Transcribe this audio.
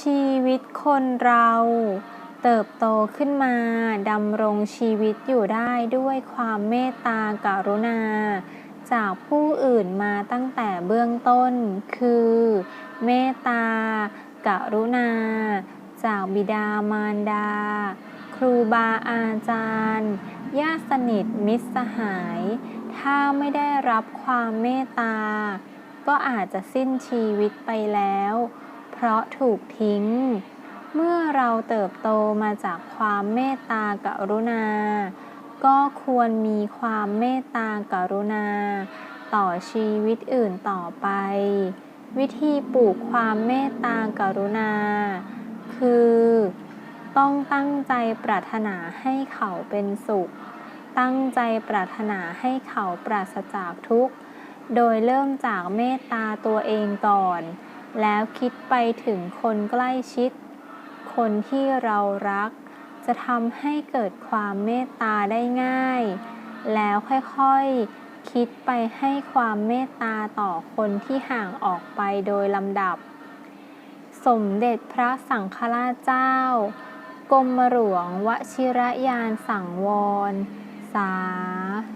ชีวิตคนเราเติบโตขึ้นมา ดำรงชีวิตอยู่ได้ด้วยความเมตตากรุณา จากผู้อื่นมาตั้งแต่เบื้องต้น คือ เมตตากรุณา จากบิดามารดา ครูบาอาจารย์ญาติสนิทมิตรสหาย ถ้าไม่ได้รับความเมตตา ก็อาจจะสิ้นชีวิตไปแล้ว เพราะถูกทิ้ง เมื่อเราเติบโตมาจากความเมตตากรุณา ก็ควรมีความเมตตากรุณา ต่อชีวิตอื่นต่อไป วิธีปลูกความเมตตากรุณา คือ ต้องตั้งใจปรารถนาให้เขาเป็นสุข ตั้งใจปรารถนาให้เขาปราศจากทุกข์ โดยเริ่มจากเมตตาตัวเองก่อน แล้วคิดไปถึงคนใกล้ชิด คนที่เรารัก จะทำให้เกิดความเมตตาได้ง่าย แล้วค่อยๆ คิดไปให้ความเมตตาต่อคนที่ห่างออกไปโดยลำดับ สมเด็จพระสังฆราชเจ้ากรมหลวงวชิรยานสังวร สาธ